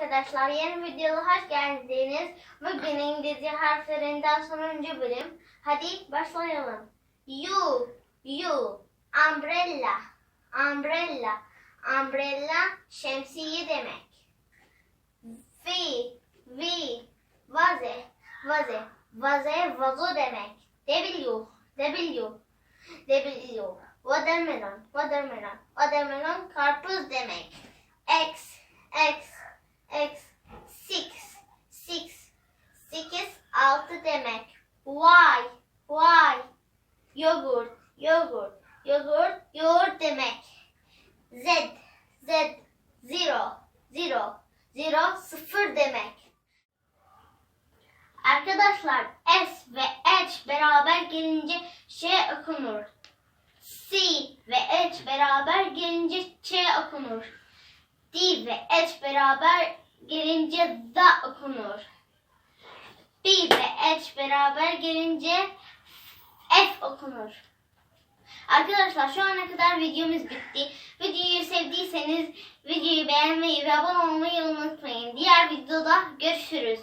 arkadaşlar. Yeni videoya hoş geldiniz. Bugün İngilizce harflerinden sonuncu bölüm. Hadi başlayalım. U, U, umbrella, umbrella, umbrella şemsiye demek. V, V, vaze, vaze, vaze, vazo demek. W, W, W, watermelon, watermelon, watermelon karpuz demek. X, X, X, six, six, sekiz, altı demek. Y, Y, yogurt, yogurt, yogurt, yoğurt demek. Z, Z, zero, zero, zero, sıfır demek. Arkadaşlar S ve H beraber gelince Ş okunur. C ve H beraber gelince Ç okunur. D ve H beraber gelince da okunur. B ve beraber gelince F okunur. Arkadaşlar şu ana kadar videomuz bitti. Videoyu sevdiyseniz videoyu beğenmeyi ve abone olmayı unutmayın. Diğer videoda görüşürüz.